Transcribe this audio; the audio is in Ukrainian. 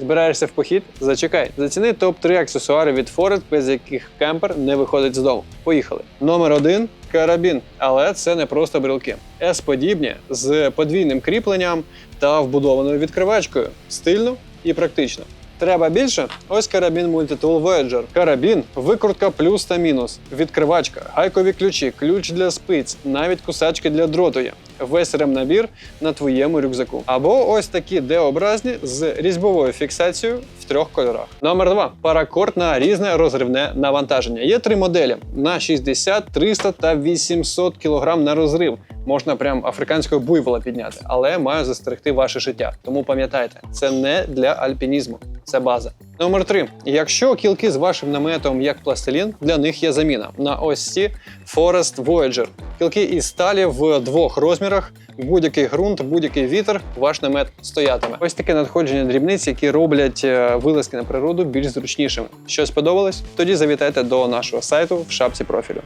Збираєшся в похід? Зачекай. Заціни топ-3 аксесуари від Forest, без яких кемпер не виходить з дому. Поїхали. Номер один карабін. Але це не просто брелки. С-подібні з подвійним кріпленням та вбудованою відкривачкою. Стильно і практично. Треба більше? Ось карабін Multitool Voyager. Карабін, викрутка плюс та мінус, відкривачка, гайкові ключі, ключ для спиць, навіть кусачки для дроту є. Весь ремнабір на твоєму рюкзаку. Або ось такі D-образні з різьбовою фіксацією в трьох кольорах. Номер два паракорд на різне розривне навантаження. Є три моделі на 60, 300 та 800 кг на розрив. Можна прям африканського буйвола підняти, але маю застерегти ваше життя. Тому пам'ятайте, це не для альпінізму, це база. Номер 3. Якщо кілки з вашим наметом як пластилін, для них є заміна на ось ці Forest Voyager. Кілки із сталі в двох розмірах. Будь-який ґрунт, будь-який вітер, ваш намет стоятиме. Ось таке надходження дрібниць, які роблять е, вилазки на природу більш зручнішими. Щось сподобалось? Тоді завітайте до нашого сайту в шапці профілю.